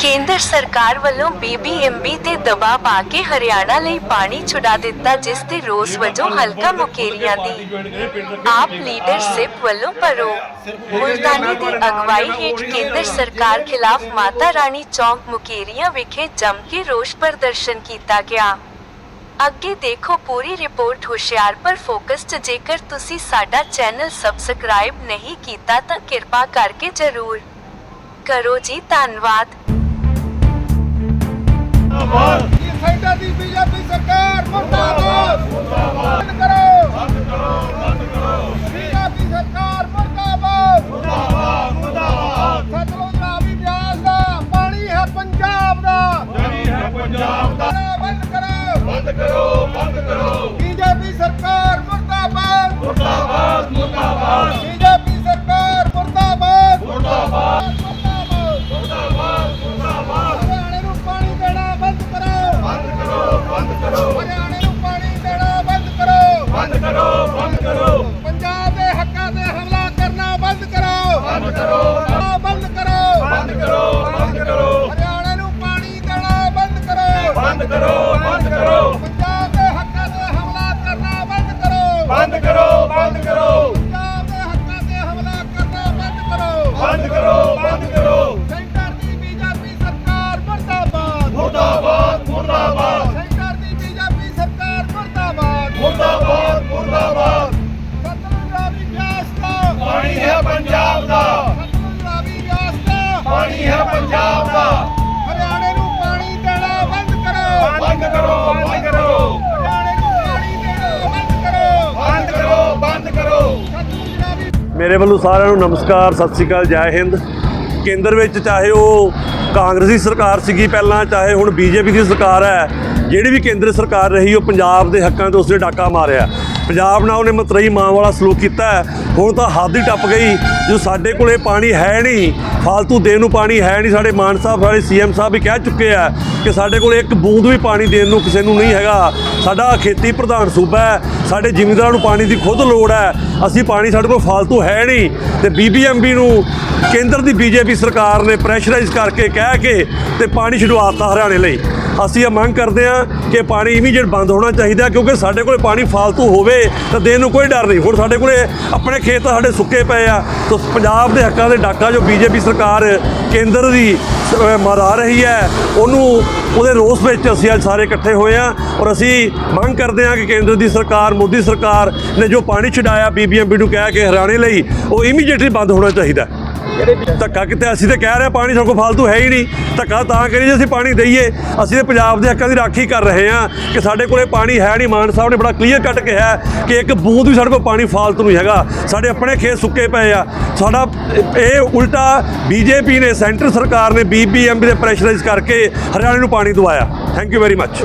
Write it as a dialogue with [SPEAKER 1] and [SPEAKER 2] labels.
[SPEAKER 1] ਕੇਂਦਰ ਸਰਕਾਰ ਵੱਲੋਂ ਬੀਬੀਐਮਬੀ ਤੇ ਦਬਾਅ ਪਾ ਕੇ ਹਰਿਆਣਾ ਲਈ ਪਾਣੀ ਛੁਡਾ ਦਿੱਤਾ, ਜਿਸ ਤੇ ਰੋਸ ਵਜੋਂ ਹਲਕਾ ਮੁਕੇਰੀਆਂ ਦੀ ਆਪ ਲੀਡਰਸ਼ਿਪ ਵੱਲੋਂ ਪਰੋ ਮੁਲਤਾਨੀ ਦੀ ਅਗਵਾਈ ਹੇਠ ਕੇਂਦਰ ਸਰਕਾਰ ਖਿਲਾਫ ਮਾਤਾ ਰਾਣੀ ਚੌਕ ਮੁਕੇਰੀਆਂ ਵਿਖੇ ਜੰਮ ਕੇ ਰੋਸ ਪ੍ਰਦਰਸ਼ਨ ਕੀਤਾ ਗਿਆ। ਅੱਗੇ ਦੇਖੋ ਪੂਰੀ ਰਿਪੋਰਟ ਹੁਸ਼ਿਆਰਪੁਰ ਫੋਕਸ ਜੇਕਰ ਤੁਸੀਂ ਸਾਡਾ ਚੈਨਲ ਸਬਸਕ੍ਰਾਈਬ ਨਹੀਂ ਕੀਤਾ ਤਾਂ ਕਿਰਪਾ ਕਰਕੇ ਜਰੂਰ ਕਰੋ ਜੀ ਧੰਨਵਾਦ।
[SPEAKER 2] ਇਹ ਸੈਂਟਰ ਦੀ ਬੀਜੇਪੀ ਸਰਕਾਰ ਮੁਰਦਾਬਾਦ ਮੁਰਦਾਬਾਦ। ਬੰਦ ਕਰੋ। ਬੰਦ ਕਰੋ ਬੰਦ ਕਰੋ। ਬੀਜੇਪੀ ਸਰਕਾਰ ਮੁਰਦਾਬਾਦ। ਮੁਰਦਾਬਾਦ ਮੁਰਦਾਬਾਦ। ਸਤਲੁਜ ਰਾਵੀ ਬਿਆਸ ਦਾ ਪਾਣੀ ਹੈ ਪੰਜਾਬ ਦਾ। ਪਾਣੀ ਹੈ ਪੰਜਾਬ ਦਾ। ਬੰਦ ਕਰੋ। ਬੰਦ ਕਰੋ ਬੰਦ ਕਰੋ।
[SPEAKER 3] ਮੇਰੇ ਵੱਲੋਂ ਸਾਰਿਆਂ ਨੂੰ ਨਮਸਕਾਰ, ਸਤਿ ਸ੍ਰੀ ਅਕਾਲ, ਜੈ ਹਿੰਦ। ਕੇਂਦਰ ਵਿੱਚ ਚਾਹੇ ਉਹ ਕਾਂਗਰਸੀ ਸਰਕਾਰ ਸੀਗੀ ਪਹਿਲਾਂ, ਚਾਹੇ ਹੁਣ ਬੀਜੇਪੀ ਦੀ ਸਰਕਾਰ ਹੈ ਜਿਹੜੀ ਵੀ ਕੇਂਦਰ ਸਰਕਾਰ ਰਹੀ, ਉਹ ਪੰਜਾਬ ਦੇ ਹੱਕਾਂ ਤੇ ਉਸਨੇ ਡਾਕਾ ਮਾਰਿਆ। ਪੰਜਾਬ ਨਾਲ ਉਹਨੇ ਮਤਰਈ ਮਾਂ ਵਾਲਾ ਸਲੂਕ ਕੀਤਾ ਹੁਣ ਤਾਂ ਹੱਦ ਹੀ ਟੱਪ ਗਈ। ਜੋ ਸਾਡੇ ਕੋਲੇ ਪਾਣੀ ਹੈ ਨਹੀਂ ਫालतू ਦੇਣ ਨੂੰ ਪਾਣੀ ਹੈ ਨਹੀਂ, ਸਾਡੇ ਮਾਨ ਸਾਹਿਬ, ਸਾਡੇ ਸੀਐਮ ਸਾਹਿਬ ਵੀ ਕਹਿ ਚੁੱਕੇ ਆ ਕਿ ਸਾਡੇ ਕੋਲ ਇੱਕ ਬੂੰਦ ਵੀ ਪਾਣੀ ਦੇਣ ਨੂੰ ਕਿਸੇ ਨੂੰ ਨਹੀਂ ਹੈਗਾ। ਸਾਡਾ ਖੇਤੀ ਪ੍ਰਧਾਨ ਸੂਬਾ ਹੈ। ਸਾਡੇ ਜ਼ਿਮੀਂਦਾਰਾਂ ਨੂੰ ਪਾਣੀ ਦੀ ਖੁਦ ਲੋੜ ਹੈ। ਅਸੀਂ ਪਾਣੀ ਸਾਡੇ ਕੋਲ ਫालतू ਹੈ ਨਹੀਂ। ਤੇ ਬੀਬੀਐਮਬੀ ਨੂੰ ਕੇਂਦਰ ਦੀ ਬੀਜੇਪੀ ਸਰਕਾਰ ਨੇ ਪ੍ਰੈਸ਼ਰਾਈਜ਼ ਕਰਕੇ ਕਹਿ ਕੇ ਤੇ ਪਾਣੀ ਛਡਵਾਤਾ ਹਰਿਆਣੇ ਲਈ। ਅਸੀਂ ਇਹ ਮੰਗ ਕਰਦੇ ਹਾਂ ਕਿ ਪਾਣੀ ਇਮੀਡੀਏਟ ਬੰਦ ਹੋਣਾ ਚਾਹੀਦਾ ਕਿਉਂਕਿ ਸਾਡੇ ਕੋਲ ਪਾਣੀ ਫालतू ਹੋਵੇ ਤਾਂ ਦੇਣ ਨੂੰ ਕੋਈ ਡਰ ਨਹੀਂ। ਹੁਣ ਸਾਡੇ ਕੋਲੇ ਆਪਣੇ ਖੇਤ ਤਾਂ ਸਾਡੇ ਸੁੱਕੇ ਪਏ ਆ। ਤਾਂ ਪੰਜਾਬ ਦੇ ਹੱਕਾਂ ਦੇ ਡਾਕਾ ਜੋ ਬੀਜੇਪੀ ਸਰਕਾਰ ਕੇਂਦਰ ਦੀ ਮਰਾ ਰਹੀ ਹੈ, ਉਹਨੂੰ, ਉਹਦੇ ਰੋਸ ਵਿੱਚ ਅਸੀਂ ਅੱਜ ਸਾਰੇ ਇਕੱਠੇ ਹੋਏ ਆ ਔਰ ਅਸੀਂ ਮੰਗ ਕਰਦੇ ਹਾਂ ਕਿ ਕੇਂਦਰ ਦੀ ਸਰਕਾਰ, ਮੋਦੀ ਸਰਕਾਰ ਨੇ ਜੋ ਪਾਣੀ ਛਡਾਇਆ ਬੀਬੀਐਮਬੀ ਨੂੰ ਕਹਿ ਕੇ ਹਰਿਆਣੇ ਲਈ, ਉਹ ਇਮੀਡੀਏਟਲੀ ਬੰਦ ਹੋਣਾ ਚਾਹੀਦਾ ਧੱਕਾ ਕਿਤੇ ਅਸੀਂ ਤੇ ਕਹਿ ਰਹੇ ਪਾਣੀ ਸਾਡੇ ਕੋਲ ਫालतू ਹੈ ਹੀ ਨਹੀਂ। ਧੱਕਾ ਤਾਂ ਕਰੀ ਜੇ ਅਸੀਂ ਪਾਣੀ ਦੇਈਏ, ਅਸੀਂ ਤੇ ਪੰਜਾਬ ਦੇ ਹੱਕਾਂ ਦੀ ਰਾਖੀ ਕਰ ਰਹੇ ਹਾਂ ਕਿ ਸਾਡੇ ਕੋਲੇ ਪਾਣੀ ਹੈ ਨਹੀਂ। ਮਾਨ ਸਾਹਿਬ ਨੇ ਬੜਾ ਕਲੀਅਰ ਕੱਟ ਕਿਹਾ ਕਿ ਇੱਕ ਬੂੰਦ ਵੀ ਸਾਡੇ ਕੋਲ ਪਾਣੀ ਫालतू ਨਹੀਂ ਹੈਗਾ। ਸਾਡੇ ਆਪਣੇ ਖੇਤ ਸੁੱਕੇ ਪਏ ਆ। ਸਾਡਾ ਇਹ ਉਲਟਾ ਬੀਜੇਪੀ ਨੇ, ਸੈਂਟਰ ਸਰਕਾਰ ਨੇ, ਬੀਬੀਐਮਬੀ ਦੇ ਪ੍ਰੈਸ਼ਰਾਈਜ਼ ਕਰਕੇ ਹਰਿਆਣੇ ਨੂੰ ਪਾਣੀ ਦਵਾਇਆ। Thank you very much